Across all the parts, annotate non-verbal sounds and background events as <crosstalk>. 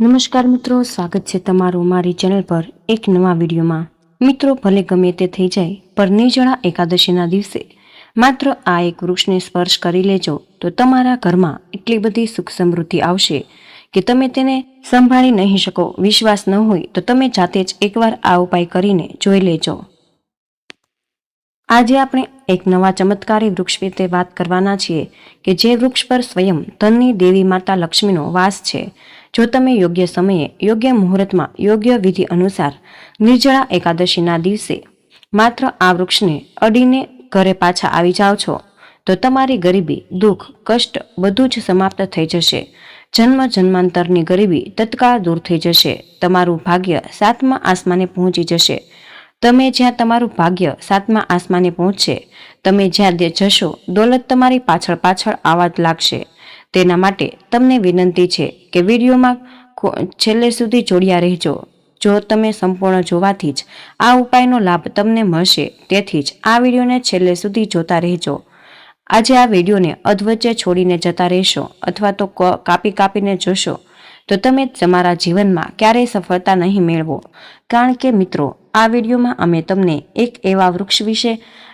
નમસ્કાર મિત્રો, સ્વાગત છે તમારું મારી ચેનલ પર એક નવા વિડીયોમાં. મિત્રો, ભલે ગમે તે થઈ જાય પર નિર્જળા એકાદશીના દિવસે માત્ર આ એક વૃક્ષને સ્પર્શ કરી લેજો, તો તમારા ઘરમાં એટલી બધી સુખ સમૃદ્ધિ આવશે કે તમે તેને સંભાળી નહીં શકો. વિશ્વાસ ન હોય, તો તમે જાતે જ એકવાર આ ઉપાય કરીને જોઈ લેજો. આજે આપણે એક નવા ચમત્કારી વૃક્ષ વિશે વાત કરવાના છીએ કે જે વૃક્ષ પર સ્વયં ધનની દેવી માતા લક્ષ્મીનો વાસ છે. જો તમે યોગ્ય સમયે, યોગ્ય મુહૂર્તમાં, યોગ્ય વિધિ અનુસાર નિર્જળા એકાદશીના દિવસે માત્ર આ વૃક્ષને અડીને ઘરે પાછા આવી જાઓ છો, તો તમારી ગરીબી, દુઃખ, કષ્ટ બધું જ સમાપ્ત થઈ જશે. જન્મ જન્માંતરની ગરીબી તત્કાળ દૂર થઈ જશે. તમારું ભાગ્ય સાતમા આસમાને પહોંચી જશે. તમે જ્યાં તમારું ભાગ્ય સાતમા આસમાને પહોંચશે, તમે જ્યાં જશો, દોલત તમારી પાછળ પાછળ આવા જ લાગશે. તેના માટે તમને વિનંતી છે કે વિડીયોમાં છેલ્લે સુધી જોડ્યા રહેજો. જો તમે સંપૂર્ણ જોવાથી જ આ ઉપાયનો લાભ તમને મળશે, તેથી જ આ વિડીયોને છેલ્લે સુધી જોતા રહેજો. આજે આ વિડીયોને અધવચ્ચે છોડીને જતા રહેશો અથવા તો કાપી કાપીને જોશો, તો તમે તમારા જીવનમાં ક્યારેય સફળતા નહીં મેળવો. કારણ કે મિત્રો, આ વિડીયોમાં અમે તમને એક એવા વૃક્ષ વિશે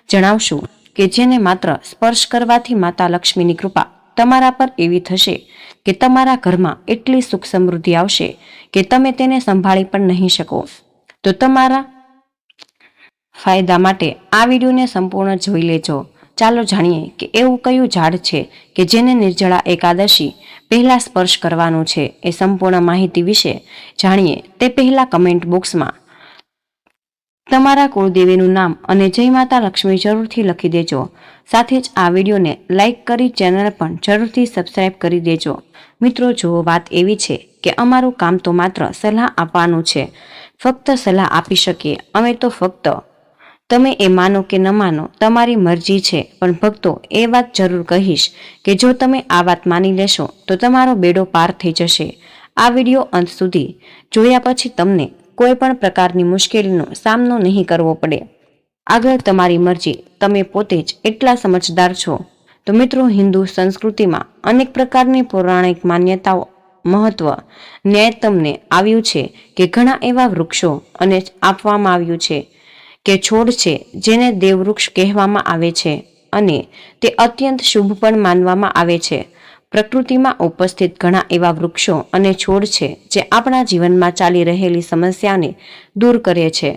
જણાવશું કે જેને માત્ર સ્પર્શ કરવાથી માતા લક્ષ્મીની કૃપા તમારા પર એવી થશે કે તમારા ઘરમાં એટલી સુખ સમૃદ્ધિ આવશે કે તમે તેને સંભાળી પણ નહીં શકો. તો તમારા ફાયદા માટે આ વિડીયોને સંપૂર્ણ જોઈ લેજો. ચાલો જાણીએ કે એવું કયું ઝાડ છે કે જેને નિર્જળા એકાદશી પહેલા સ્પર્શ કરવાનું છે એ સંપૂર્ણ માહિતી વિશે જાણીએ તે પહેલા કમેન્ટ બોક્સમાં તમારા કુળદેવીનું નામ અને જય માતા લક્ષ્મી જરૂરથી લખી દેજો. સાથે જ આ વિડીયોને લાઇક કરી ચેનલ પણ જરૂરથી સબસ્ક્રાઇબ કરી દેજો. મિત્રો જુઓ વાત એવી છે કે અમારું કામ તો માત્ર સલાહ આપવાનું છે, ફક્ત સલાહ આપી શકીએ, અમે તો ફક્ત તમે એ માનો કે ન માનો, તમારી મરજી છે, પણ ભક્તો, એ વાત જરૂર કહીશ કે જો તમે આ વાત માની લેશો, તો તમારો બેડો પાર થઈ જશે. આ વીડિયો અંત સુધી જોયા પછી તમને કોઈ પણ પ્રકારની મુશ્કેલીનો સામનો નહીં કરવો પડે. આગળ તમારી મરજી. તમે પોતે જ એટલા સમજદાર છો. તો મિત્રો, હિન્દુ સંસ્કૃતિમાં અનેક પ્રકારની પૌરાણિક માન્યતાઓ મહત્વ. ન્યાય તમને આવ્યું છે કે ઘણા એવા વૃક્ષો અને આપવામાં આવ્યું છે કે છોડ છે જેને દેવવૃક્ષ કહેવામાં આવે છે અને તે અત્યંત શુભ પણ માનવામાં આવે છે. પ્રકૃતિમાં ઉપસ્થિત ઘણા એવા વૃક્ષો અને છોડ છે, જે આપણા જીવનમાં ચાલી રહેલી સમસ્યાને દૂર કરે છે.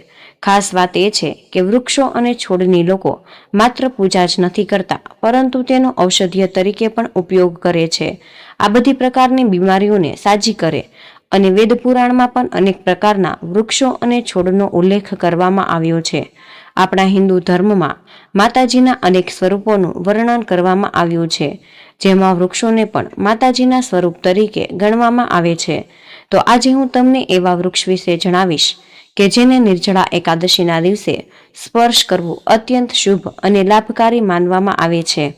ખાસ વાત એ છે કે વૃક્ષો અને છોડની લોકો માત્ર પૂજા જ નથી કરતા, પરંતુ તેનો ઔષધીય તરીકે પણ ઉપયોગ કરે છે. આ બધી પ્રકારની બીમારીઓને સાજી કરે અને વેદ પુરાણમાં પણ અનેક પ્રકારના વૃક્ષો અને છોડનો ઉલ્લેખ કરવામાં આવ્યો છે. આપણા હિન્દુ ધર્મમાં માતાજીના અનેક સ્વરૂપોનું વર્ણન કરવામાં આવ્યું છે. જેમાં વૃક્ષોને પણ માતાજીના સ્વરૂપ તરીકે ગણવામાં આવે છે. તો આજે હું તમને એવા વૃક્ષ વિશે જણાવીશ કે જેને નિર્જળા એકાદશીના દિવસે સ્પર્શ કરવું અત્યંત શુભ અને લાભકારી માનવામાં આવે છે.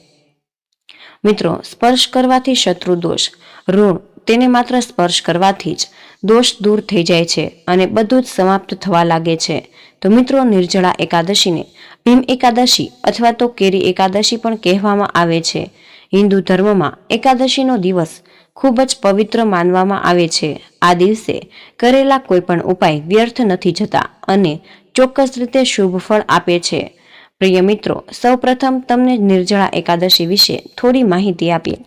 મિત્રો, સ્પર્શ કરવાથી શત્રુ દોષ, ઋણ તેને માત્ર સ્પર્શ કરવાથી જ દોષ દૂર થઈ જાય છે અને બધું જ સમાપ્ત થવા લાગે છે. તો મિત્રો, નિર્જળા એકાદશીને ભીમ એકાદશી અથવા તો કેરી એકાદશી પણ કહેવામાં આવે છે. હિન્દુ ધર્મમાં એકાદશીનો દિવસ ખૂબ જ પવિત્ર માનવામાં આવે છે. આ દિવસે કરેલા કોઈ પણ ઉપાય વ્યર્થ નથી જતા અને ચોક્કસ રીતે શુભ ફળ આપે છે. પ્રિય મિત્રો, સૌપ્રથમ તમને નિર્જળા એકાદશી વિશે થોડી માહિતી આપીએ.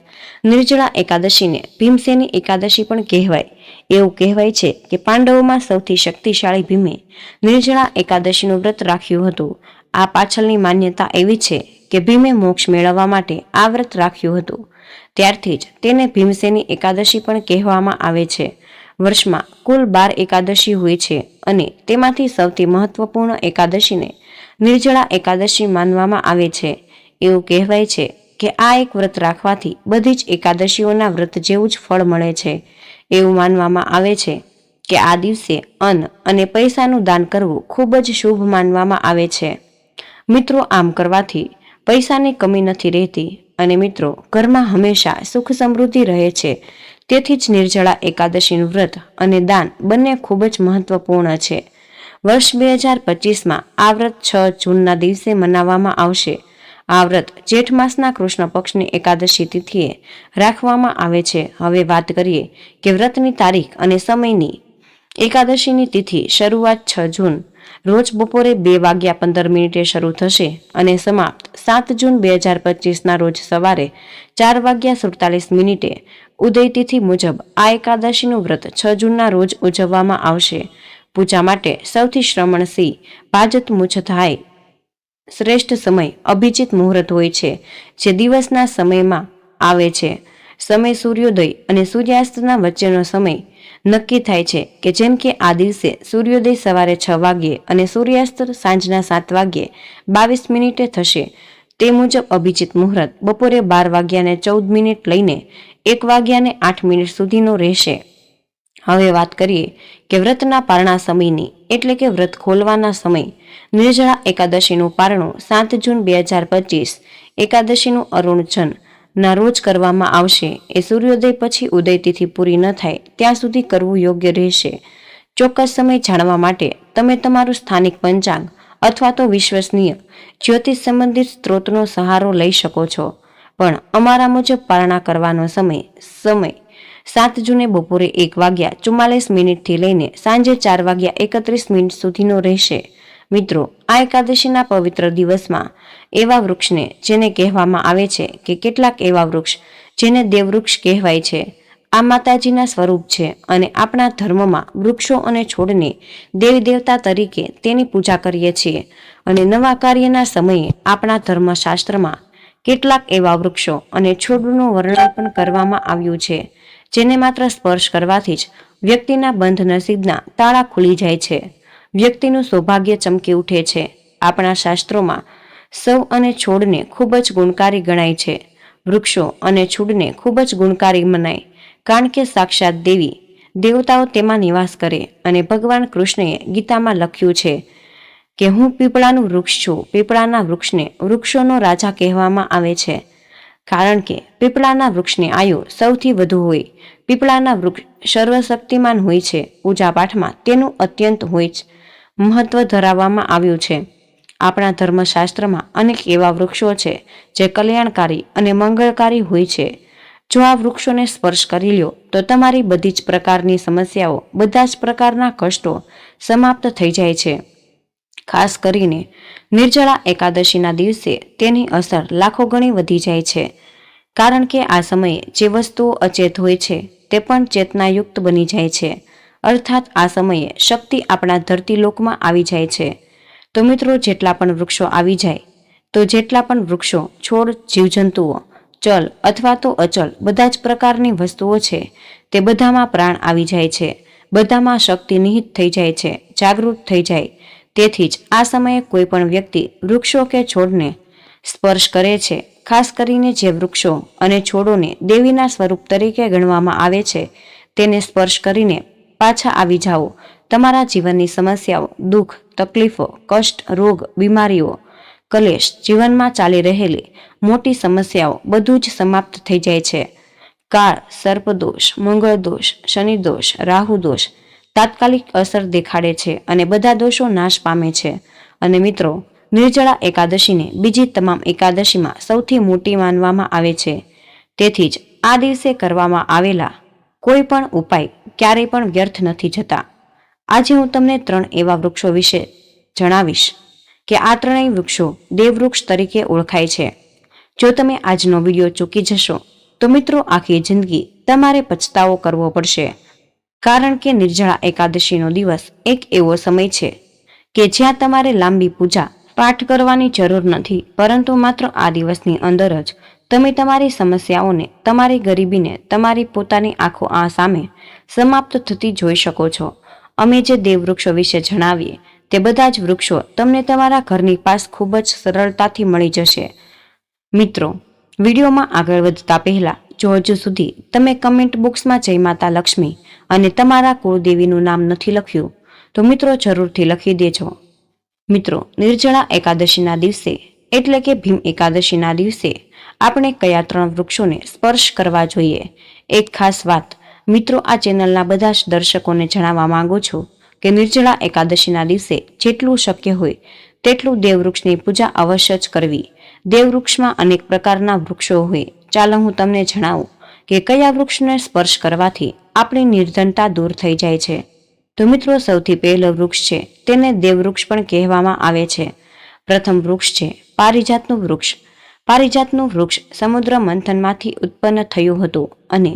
નિર્જળા એકાદશીને ભીમસેની એકાદશી પણ કહેવાય. એવું કહેવાય છે કે પાંડવોમાં સૌથી શક્તિશાળી ભીમે નિર્જળા એકાદશીનું વ્રત રાખ્યું હતું. આ પાછળની માન્યતા એવી છે કે ભીમે મોક્ષ મેળવવા માટે આ વ્રત રાખ્યું હતું. ત્યારથી જ તેને ભીમસેની એકાદશી પણ કહેવામાં આવે છે. વર્ષમાં કુલ બાર એકાદશી હોય છે અને તેમાંથી સૌથી મહત્વપૂર્ણ એકાદશીને નિર્જળા એકાદશી માનવામાં આવે છે. એવું કહેવાય છે કે આ એક વ્રત રાખવાથી બધી જ એકાદશીઓના વ્રત જેવું જ ફળ મળે છે. એવું માનવામાં આવે છે કે આ દિવસે અન્ન અને પૈસાનું દાન કરવું ખૂબ જ શુભ માનવામાં આવે છે. મિત્રો, આમ કરવાથી પૈસાની કમી નથી રહેતી અને મિત્રો, ઘરમાં હંમેશા સુખ સમૃદ્ધિ રહે છે. તેથી જ નિર્જળા એકાદશીનું વ્રત અને દાન બંને ખૂબ જ મહત્વપૂર્ણ છે. વર્ષ બે હજાર પચીસમાં આ વ્રત છ જૂનના દિવસે મનાવવામાં આવશે. આ વ્રત જેઠ માસના કૃષ્ણ પક્ષની એકાદશી તિથિએ રાખવામાં આવે છે. હવે વાત કરીએ કે વ્રતની તારીખ અને સમયની. એકાદશીની તિથિ શરૂઆત છ જૂન રોજ બપોરે બે વાગ્યા પંદર મિનિટે શરૂ થશે અને સમાપ્ત સાત જૂન બે હજાર પચીસના રોજ સવારે ચાર વાગ્યા સુડતાલીસ મિનિટે ઉદય તિથિ મુજબ આ એકાદશીનું વ્રત છ જૂનના રોજ ઉજવવામાં આવશે. પૂજા માટે સૌથી શ્રમણસિંહ ભાજત મુછ થાય શ્રેષ્ઠ સમય અભિજીત મુહૂર્ત હોય છે, જે દિવસના સમયમાં આવે છે. સમય સૂર્યોદય અને સૂર્યાસ્તના વચ્ચેનો સમય નક્કી થાય છે કે જેમ કે આ દિવસે સૂર્યોદય સવારે છ વાગ્યે અને સૂર્યાસ્ત સાંજના સાત વાગ્યે બાવીસ મિનિટે થશે. તે મુજબ અભિજીત મુહૂર્ત બપોરે બાર વાગ્યાને ચૌદ મિનિટ લઈને એક વાગ્યાને આઠ મિનિટ સુધીનો રહેશે. હવે વાત કરીએ કે વ્રતના પારણા સમયની, એટલે કે વ્રત ખોલવાના સમય. નિર્જળા એકાદશીનું પારણું સાત જૂન બે હજાર પચીસ, એકાદશીનું અરુણજન ના રોજ કરવામાં આવશે. એ સૂર્યોદય પછી ઉદયતિથિ પૂરી ન થાય. ત્યાં સુધી કરવું યોગ્ય રહેશે. ચોક્કસ સમય જાણવા માટે તમે તમારું સ્થાનિક પંચાંગ અથવા તો વિશ્વસનીય જ્યોતિષ સંબંધિત સ્ત્રોતનો સહારો લઈ શકો છો. પણ અમારા મુજબ પારણા કરવાનો સમય સમય સાત જૂને બપોરે એક વાગ્યા ચુમ્માલીસ મિનિટથી લઈને સાંજે ચાર વાગ્યા એકત્રીસ મિનિટ સુધીનો રહેશે. મિત્રો, આ એકાદશીના પવિત્ર દિવસમાં એવા વૃક્ષને જેને કહેવામાં આવે છે કે કેટલાક એવા વૃક્ષ જેને દેવવૃક્ષ કહેવાય છે, આ માતાજીના સ્વરૂપ છે અને આપણા ધર્મમાં વૃક્ષો અને છોડને દેવી દેવતા તરીકે તેની પૂજા કરીએ છીએ અને નવા કાર્યના સમયે આપણા ધર્મશાસ્ત્રમાં કેટલાક એવા વૃક્ષો અને છોડનું વર્ણન પણ કરવામાં આવ્યું છે, જેને માત્ર સ્પર્શ કરવાથી જ વ્યક્તિના બંધ નસીબના તાળા ખુલી જાય છે. વ્યક્તિનું સૌભાગ્ય ચમકી ઉઠે છે. આપણા શાસ્ત્રોમાં સૌ અને છોડને ખૂબ જ ગુણકારી ગણાય છે. વૃક્ષો અને છોડને ખૂબ જ ગુણકારી મનાય. કારણ કે સાક્ષાત દેવી, દેવતાઓ તેમાં નિવાસ કરે અને ભગવાન કૃષ્ણએ ગીતામાં લખ્યું છે કે હું પીપળાનું વૃક્ષ છું. પીપળાના વૃક્ષને વૃક્ષોનો રાજા કહેવામાં આવે છે. કારણ કે પીપળાના વૃક્ષની આયુ સૌથી વધુ હોય. પીપળાના વૃક્ષ સર્વશક્તિમાન હોય છે. પૂજાપાઠમાં તેનું અત્યંત હોય છે. મહત્વ ધરાવવામાં આવ્યું છે. આપણા ધર્મશાસ્ત્રમાં અનેક એવા વૃક્ષો છે જે કલ્યાણકારી અને મંગળકારી હોય છે. જો આ વૃક્ષોને સ્પર્શ કરી લ્યો, તો તમારી બધી જ પ્રકારની સમસ્યાઓ, બધા જ પ્રકારના કષ્ટો સમાપ્ત થઈ જાય છે. ખાસ કરીને, નિર્જળા એકાદશીના દિવસે તેની અસર લાખો ગણી વધી જાય છે. કારણ કે આ સમયે જે વસ્તુઓ અચેત હોય છે, તે પણ ચેતનાયુક્ત બની જાય છે. અર્થાત આ સમયે શક્તિ આપણા ધરતી લોકમાં આવી જાય છે. તો મિત્રો, જેટલા પણ વૃક્ષો આવી જાય, તો જેટલા પણ વૃક્ષો, છોડ, જીવજંતુઓ, ચલ અથવા તો અચલ બધા જ પ્રકારની વસ્તુઓ છે, તે બધામાં પ્રાણ આવી જાય છે. બધામાં શક્તિ નિહિત થઈ જાય છે, જાગૃત થઈ જાય. તેથી જ આ સમયે કોઈ પણ વ્યક્તિ વૃક્ષો કે છોડને સ્પર્શ કરે છે, ખાસ કરીને જે વૃક્ષો અને છોડોને દેવીના સ્વરૂપ તરીકે ગણવામાં આવે છે, તેને સ્પર્શ કરીને પાછા આવી જાઓ. તમારા જીવનની સમસ્યાઓ, દુઃખ, તકલીફો, કષ્ટ, રોગ, બીમારીઓ, કલેશ જીવનમાં ચાલી રહેલી મોટી સમસ્યાઓ બધું જ સમાપ્ત થઈ જાય છે. કાળ, સર્પદોષ મંગળ દોષ શનિદોષ રાહુ દોષ તાત્કાલિક અસર દેખાડે છે અને બધા દોષો નાશ પામે છે. અને મિત્રો, નિર્જળા એકાદશીને બીજી તમામ એકાદશીમાં સૌથી મોટી માનવામાં આવે છે. તેથી જ આ દિવસે કરવામાં આવેલા કોઈ પણ ઉપાય ક્યારેય પણ વ્યર્થ નથી જતા. આજે હું તમને ત્રણ એવા વૃક્ષો વિશે જણાવીશ કે આ ત્રણેય વૃક્ષો દેવવૃક્ષ તરીકે ઓળખાય છે. જો તમે આજનો વીડિયો ચૂકી જશો, તો મિત્રો આખી જિંદગી તમારે પછતાવો કરવો પડશે. કારણ કે નિર્જળા એકાદશીનો દિવસ એક એવો સમય છે કે જ્યાં તમારે લાંબી પૂજા પાઠ કરવાની જરૂર નથી, પરંતુ માત્ર આ દિવસની અંદર જ તમે તમારી સમસ્યાઓને, તમારી ગરીબીને, તમારી પોતાની આંખો આ સામે સમાપ્ત થતી જોઈ શકો છો. અમે જે દેવવૃક્ષો વિશે જણાવીએ, તે બધા જ વૃક્ષો તમને તમારા ઘરની પાસ ખૂબ જ સરળતાથી મળી જશે. મિત્રો, વિડીયોમાં આગળ વધતા પહેલા, જો હજુ સુધી તમે કમેન્ટ બોક્સમાં જય માતા લક્ષ્મી અને તમારા કુળદેવીનું નામ નથી લખ્યું, તો મિત્રો જરૂરથી લખી દેજો. મિત્રો, નિર્જળા એકાદશીના દિવસે, એટલે કે ભીમ એકાદશીના દિવસે આપણે કયા ત્રણ વૃક્ષોને સ્પર્શ કરવા જોઈએ? એક ખાસ વાત, મિત્રો, આ ચેનલના બધા જ દર્શકોને જણાવવા માંગુ છું કે નિર્જળા એકાદશીના દિવસે જેટલું શક્ય હોય તેટલું દેવવૃક્ષની પૂજા અવશ્ય જ કરવી. દેવવૃક્ષમાં અનેક પ્રકારના વૃક્ષો હોય. ચાલો હું તમને જણાવું કે કયા વૃક્ષને સ્પર્શ કરવાથી આપણી નિર્ધનતા દૂર થઈ જાય છે. તો મિત્રો, સૌથી પહેલો વૃક્ષ છે, તેને દેવવૃક્ષ પણ કહેવામાં આવે છે. પ્રથમ વૃક્ષ છે, પારિજાતનું વૃક્ષ. પારિજાતનું વૃક્ષ સમુદ્ર મંથનમાંથી ઉત્પન્ન થયું હતું અને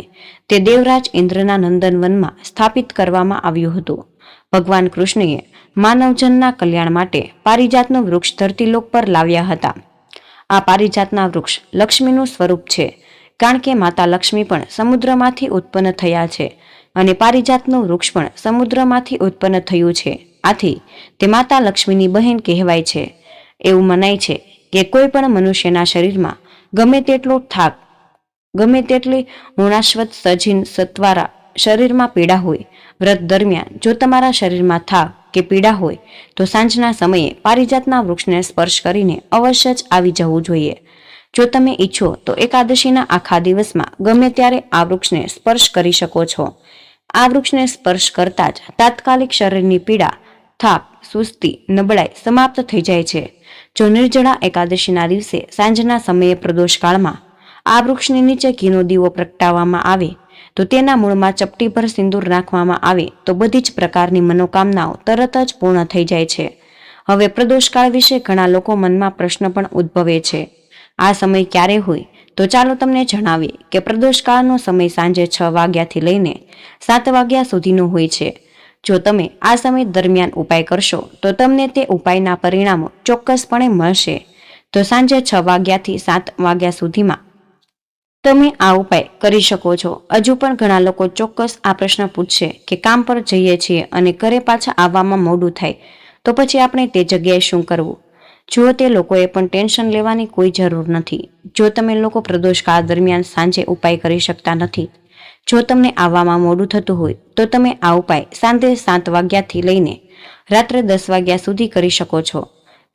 તે દેવરાજ ઇન્દ્રના નંદનવનમાં સ્થાપિત કરવામાં આવ્યું હતું. ભગવાન કૃષ્ણએ માનવજનના કલ્યાણ માટે પારિજાતનું વૃક્ષ ધરતીલોક પર લાવ્યા હતા. આ પારિજાતના વૃક્ષ લક્ષ્મીનું સ્વરૂપ છે, કારણ કે માતા લક્ષ્મી પણ સમુદ્રમાંથી ઉત્પન્ન થયા છે અને પારિજાતનું વૃક્ષ પણ સમુદ્રમાંથી ઉત્પન્ન થયું છે. આથી તે માતા લક્ષ્મીની બહેન કહેવાય છે. એવું મનાય છે કે કોઈ પણ મનુષ્યના શરીરમાં ગમે તેટલો થાક, ગમે તેટલી ઉણાશ્વત સજીન સત્વારા શરીરમાં પીડા હોય, વ્રત દરમિયાન જો તમારા શરીરમાં થાક કે પીડા હોય, તો સાંજના સમયે પારિજાતના વૃક્ષને સ્પર્શ કરીને અવશ્ય જ આવી જવું જોઈએ. જો તમે ઈચ્છો તો એકાદશીના આખા દિવસમાં ગમે ત્યારે આ વૃક્ષને સ્પર્શ કરી શકો છો. આ વૃક્ષને સ્પર્શ કરતા જ તાત્કાલિક શરીરની પીડા, થાક, સુસ્તી, નબળાઈ સમાપ્ત થઈ જાય છે. જો નિર્જળા એકાદશીના દિવસે સાંજના સમયે પ્રદોષકાળમાં આ વૃક્ષની નીચે ઘીનો દીવો પ્રગટાવવામાં આવે, તો તેના મૂળમાં ચપટીભર સિંદૂર નાખવામાં આવે, તો બધી જ પ્રકારની મનોકામનાઓ તરત જ પૂર્ણ થઈ જાય છે. હવે પ્રદોષકાળ વિશે ઘણા લોકો મનમાં પ્રશ્ન પણ ઉદ્ભવે છે. આ સમય ક્યારે હોય? તો ચાલો તમને જણાવીએ કે પ્રદોષકાળનો સમય સાંજે છ વાગ્યાથી લઈને સાત વાગ્યા સુધીનો હોય છે. જો તમે આ સમય દરમિયાન ઉપાય કરશો, તો તમને તે ઉપાયના પરિણામો ચોક્કસપણે મળશે. તો સાંજે છ વાગ્યાથી સાત વાગ્યા સુધીમાં તમે આ ઉપાય કરી શકો છો. હજુ પણ ઘણા લોકો ચોક્કસ આ પ્રશ્ન પૂછશે કે કામ પર જઈએ છીએ અને ઘરે પાછા આવવામાં મોડું થાય, તો પછી આપણે તે જગ્યાએ શું કરવું? જો તે લોકોએ પણ ટેન્શન લેવાની કોઈ જરૂર નથી. જો તમે લોકો પ્રદોષકાળ દરમિયાન સાંજે ઉપાય કરી શકતા નથી જો તમને આવવામાં મોડું થતું હોય, તો તમે આ ઉપાય સાંજે સાત વાગ્યાથી લઈને રાત્રે દસ વાગ્યા સુધી કરી શકો છો.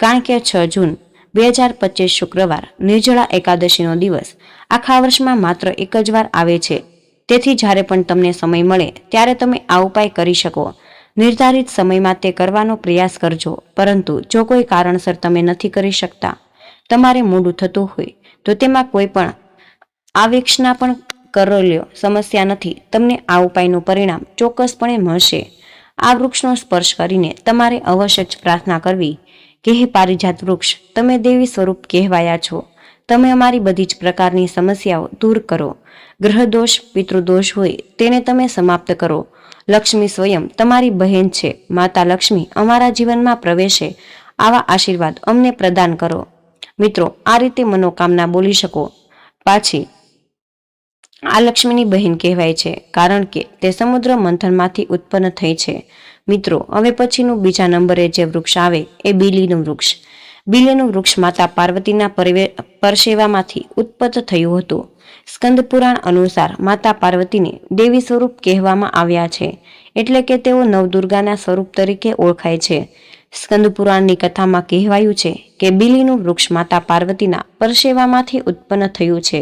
કારણ કે છ જૂન, બે હજાર પચીસ શુક્રવાર, નિર્જળા એકાદશીનો દિવસ આખા વર્ષમાં માત્ર એક જ વાર આવે છે. તેથી જ્યારે પણ તમને સમય મળે, ત્યારે તમે આ ઉપાય કરી શકો. નિર્ધારિત સમયમાં તે કરવાનો પ્રયાસ કરજો. પરંતુ જો કોઈ કારણસર તમે નથી કરી શકતા, તમારે મોડું થતું હોય, તો તેમાં કોઈ પણ આવેક્ષના પણ કરો લ્યો સમસ્યા નથી. તમને આ ઉપાયનું પરિણામ ચોક્કસપણે મળશે. આ વૃક્ષનો સ્પર્શ કરીને તમારે અવશ્ય જ પ્રાર્થના કરવી. કે હે પારિજાત વૃક્ષ, તમે દેવી સ્વરૂપ કહેવાયા છો. તમે અમારી બધી જ પ્રકારની સમસ્યાઓ દૂર કરો. ગ્રહદોષ, પિતૃદોષ હોય તેને તમે સમાપ્ત કરો. લક્ષ્મી સ્વયં તમારી બહેન છે. માતા લક્ષ્મી અમારા જીવનમાં પ્રવેશે. આવા આશીર્વાદ અમને પ્રદાન કરો. મિત્રો, આ રીતે મનોકામના બોલી શકો. પાછી આ લક્ષ્મીની બહેન કહેવાય છે, કારણ કે તે સમુદ્ર મંથનમાંથી ઉત્પન્ન થઈ છે. મિત્રો, હવે પછીનું બીજા નંબરે જે વૃક્ષ આવે એ બીલીનું વૃક્ષ. બીલીનું વૃક્ષ માતા પાર્વતીના પરસેવામાંથી ઉત્પન્ન થયું હતું. સ્કંદ પુરાણ અનુસાર માતા પાર્વતીને દેવી સ્વરૂપ કહેવામાં આવ્યા છે, એટલે કે તેઓ નવદુર્ગાના સ્વરૂપ તરીકે ઓળખાય છે. સ્કંદ પુરાણની કથામાં કહેવાયું છે કે બીલીનું વૃક્ષ માતા પાર્વતીના પરસેવામાંથી ઉત્પન્ન થયું છે.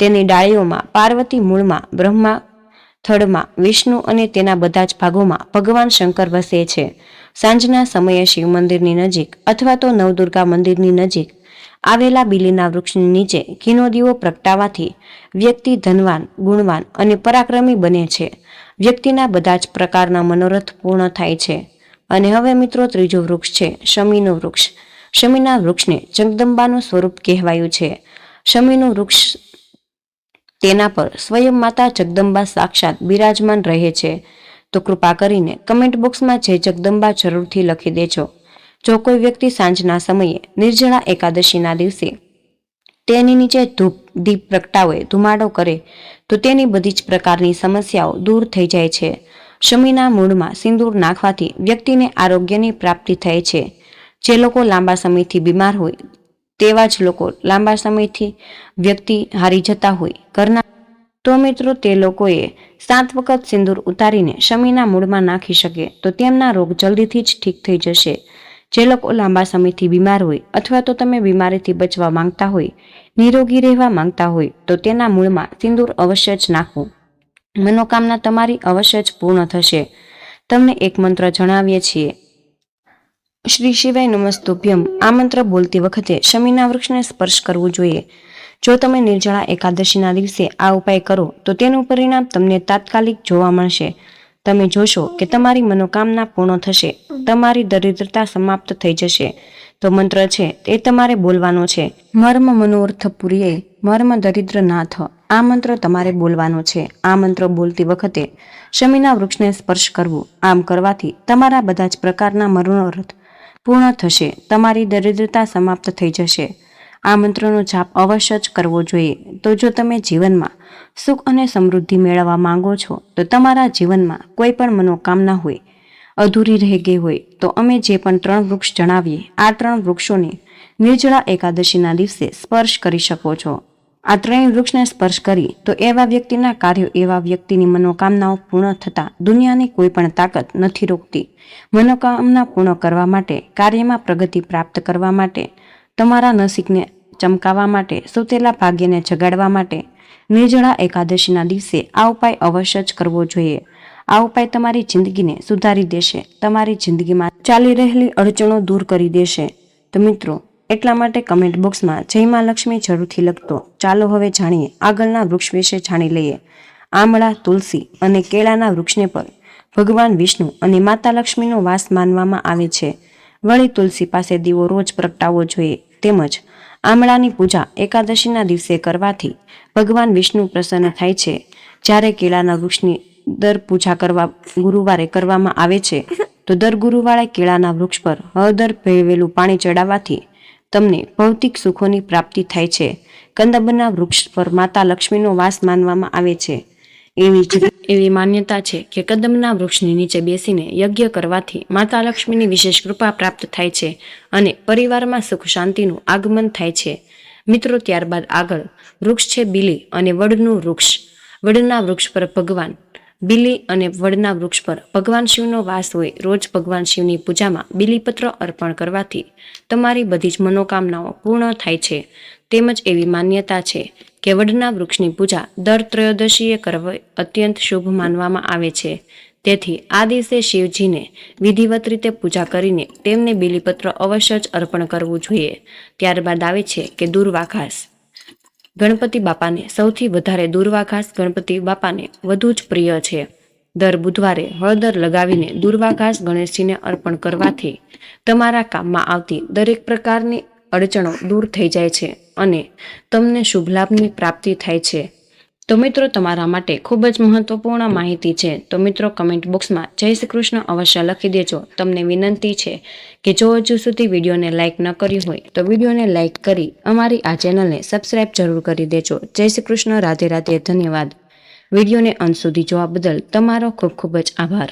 તેની ડાળીઓમાં, પાર્વતી મૂળમાં, બ્રહ્મા થડમાં, વિષ્ણુ અને તેના બધા જ ભાગોમાં ભગવાન શંકર વસે છે. સાંજના સમયે શિવ મંદિરની નજીક અથવા તો નવદુર્ગા મંદિરની નજીક આવેલા બીલીના વૃક્ષની નીચે ઘીનો દીવો પ્રગટાવાથી વ્યક્તિ ધનવાન, ગુણવાન અને પરાક્રમી બને છે. વ્યક્તિના બધા જ પ્રકારના મનોરથ પૂર્ણ થાય છે. અને હવે મિત્રો ત્રીજું વૃક્ષ છે, શમીનું વૃક્ષ. શમીના વૃક્ષને જગદંબાનું સ્વરૂપ કહેવાયું છે. શમીનું વૃક્ષ તેના પર સ્વયં માતા જગદંબા સાક્ષાત બિરાજમાન રહે છે. તો કૃપા કરીને કમેન્ટ બોક્સમાં જય જગદંબા જરૂરથી લખી દેજો. જો કોઈ વ્યક્તિ સાંજના સમયે નિર્જળા એકાદશીના દિવસે તેની નીચે ધૂપ, દીપ પ્રગટાવે, ધુમાડો કરે, તો તેની બધી જ પ્રકારની સમસ્યાઓ દૂર થઈ જાય છે. શમીના મૂળમાં સિંદૂર નાખવાથી વ્યક્તિને આરોગ્યની પ્રાપ્તિ થાય છે. જે લોકો લાંબા સમયથી બીમાર હોય તેવા જ લોકો લાંબા સમયથી વ્યક્તિ હારી જતા હોય. ઘરના તો મિત્રો તે લોકોએ સાત વખત સિંદૂર ઉતારીને શમીના મૂળમાં નાખી શકે તો તેમના રોગ જલ્દીથી જ ઠીક થઈ જશે. જે લોકો લાંબા સમયથી બીમાર હોય અથવા તો તમે બીમારીથી બચવા માંગતા હોય, નિરોગી રહેવા માંગતા હોય, તો તેના મૂળમાં સિંદૂર અવશ્ય જ નાખવું મનોકામના તમારી અવશ્ય જ પૂર્ણ થશે. તમને એક મંત્ર જણાવીએ છીએ. શ્રી શિવાય નમસ્તુભ્યમ. આ મંત્ર બોલતી વખતે શમીના વૃક્ષને સ્પર્શ કરવું જોઈએ. જો તમે નિર્જળા એકાદશીના દિવસે આ ઉપાય કરો, તો તેનું પરિણામ તમને તાત્કાલિક જોવા મળશે. તમે જોશો કે તમારી મનોકામના પૂર્ણ થશે. તમારી દરિદ્રતા સમાપ્ત થઈ જશે. તો મંત્ર છે તે તમારે બોલવાનો છે. મર્મ મનોર્થ પુરીએ, મર્મ દરિદ્ર નાથ. આ મંત્ર તમારે બોલવાનો છે. આ મંત્ર બોલતી વખતે શમીના વૃક્ષને સ્પર્શ કરવું. આમ કરવાથી તમારા બધા જ પ્રકારના મનોરથ પૂર્ણ થશે. તમારી દરિદ્રતા સમાપ્ત થઈ જશે. આ મંત્રનો જાપ અવશ્ય જ કરવો જોઈએ. તો જો તમે જીવનમાં સુખ અને સમૃદ્ધિ મેળવવા માંગો છો, તો તમારા જીવનમાં કોઈ પણ મનોકામના હોય, અધૂરી રહી ગઈ હોય, તો અમે જે પણ ત્રણ વૃક્ષ જણાવીએ, આ ત્રણ વૃક્ષોને નિર્જળા એકાદશીના દિવસે સ્પર્શ કરી શકો છો. આ ત્રણેય વૃક્ષને સ્પર્શ કરી, તો એવા વ્યક્તિના કાર્યો, એવા વ્યક્તિની મનોકામનાઓ પૂર્ણ થતા દુનિયાની કોઈ પણ તાકાત નથી રોકતી. મનોકામના પૂર્ણ કરવા માટે, કાર્યમાં પ્રગતિ પ્રાપ્ત કરવા માટે, તમારા નસીબને ચમકાવવા માટે, સુતેલા ભાગ્યને જગાડવા માટે, નિર્જળા એકાદશીના દિવસે આ ઉપાય અવશ્ય જ કરવો જોઈએ. આ ઉપાય તમારી જિંદગીને સુધારી દેશે, તમારી જિંદગીમાં ચાલી રહેલી અડચણો દૂર કરી દેશે. તો મિત્રો એટલા માટે કમેન્ટ બોક્સમાં જય મા લક્ષ્મી જરૂરથી લખતો. ચાલો હવે જાણીએ, આગળના વૃક્ષ વિશે જાણી લઈએ. આમળા, તુલસી અને કેળાના વૃક્ષને પર ભગવાન વિષ્ણુ અને માતા લક્ષ્મીનો વાસ માનવામાં આવે છે. વળી તુલસી પાસે દીવો રોજ પ્રગટાવવો જોઈએ. તેમજ આમળાની પૂજા એકાદશીના દિવસે કરવાથી ભગવાન વિષ્ણુ પ્રસન્ન થાય છે. જ્યારે કેળાના વૃક્ષની દર પૂજા કરવા ગુરુવારે કરવામાં આવે છે, તો દર ગુરુવારે કેળાના વૃક્ષ પર હળદર ભેળવેલું પાણી ચડાવવાથી તમને ભૌતિક સુખોની પ્રાપ્તિ થાય છે. કંદબના વૃક્ષ પર માતા લક્ષ્મીનો વાસ માનવામાં આવે છે. એવી જ <laughs> એવી માન્યતા છે કે કદમના વૃક્ષની નીચે બેસીને યજ્ઞ કરવાથી માતા લક્ષ્મીની વિશેષ કૃપા પ્રાપ્ત થાય છે અને પરિવારમાં સુખ શાંતિનું આગમન થાય છે. મિત્રો, ત્યારબાદ આગળ વૃક્ષ છે બીલી અને વડનું વૃક્ષ. વડના વૃક્ષ પર ભગવાન બીલી અને વડના વૃક્ષ પર ભગવાન શિવનો વાસ હોય રોજ ભગવાન શિવની પૂજામાં બિલીપત્ર અર્પણ કરવાથી તમારી બધી જ મનોકામનાઓ પૂર્ણ થાય છે. તેમજ એવી માન્યતા છે કે વડના વૃક્ષની પૂજા દર ત્રયોદશીએ કરવી અત્યંત શુભ માનવામાં આવે છે. તેથી આ દિવસે શિવજીને વિધિવત રીતે પૂજા કરીને તેમને બિલીપત્ર અવશ્ય જ અર્પણ કરવું જોઈએ. ત્યારબાદ આવે છે કે દુર્વાઘાસ ગણપતિ બાપાને સૌથી વધારે દુર્વાઘાસ ગણપતિ બાપાને વધુ જ પ્રિય છે. દર બુધવારે હળદર લગાવીને દુર્વાઘાસ ગણેશજીને અર્પણ કરવાથી તમારા કામમાં આવતી દરેક પ્રકારની અડચણો દૂર થઈ જાય છે અને તમને શુભ લાભની પ્રાપ્તિ થાય છે. તો મિત્રો, તમારા માટે ખૂબ જ મહત્વપૂર્ણ માહિતી છે. તો મિત્રો કમેન્ટ બોક્સમાં જય શ્રી કૃષ્ણ અવશ્ય લખી દેજો. તમને વિનંતી છે કે જો હજુ સુધી વિડીયોને લાઇક ન કર્યું હોય, તો વિડીયોને લાઇક કરી અમારી આ ચેનલને સબસ્ક્રાઇબ જરૂર કરી દેજો. જય શ્રી કૃષ્ણ, રાધે રાધે, ધન્યવાદ. વિડીયોને અંત સુધી જોવા બદલ તમારો ખૂબ ખૂબ જ આભાર.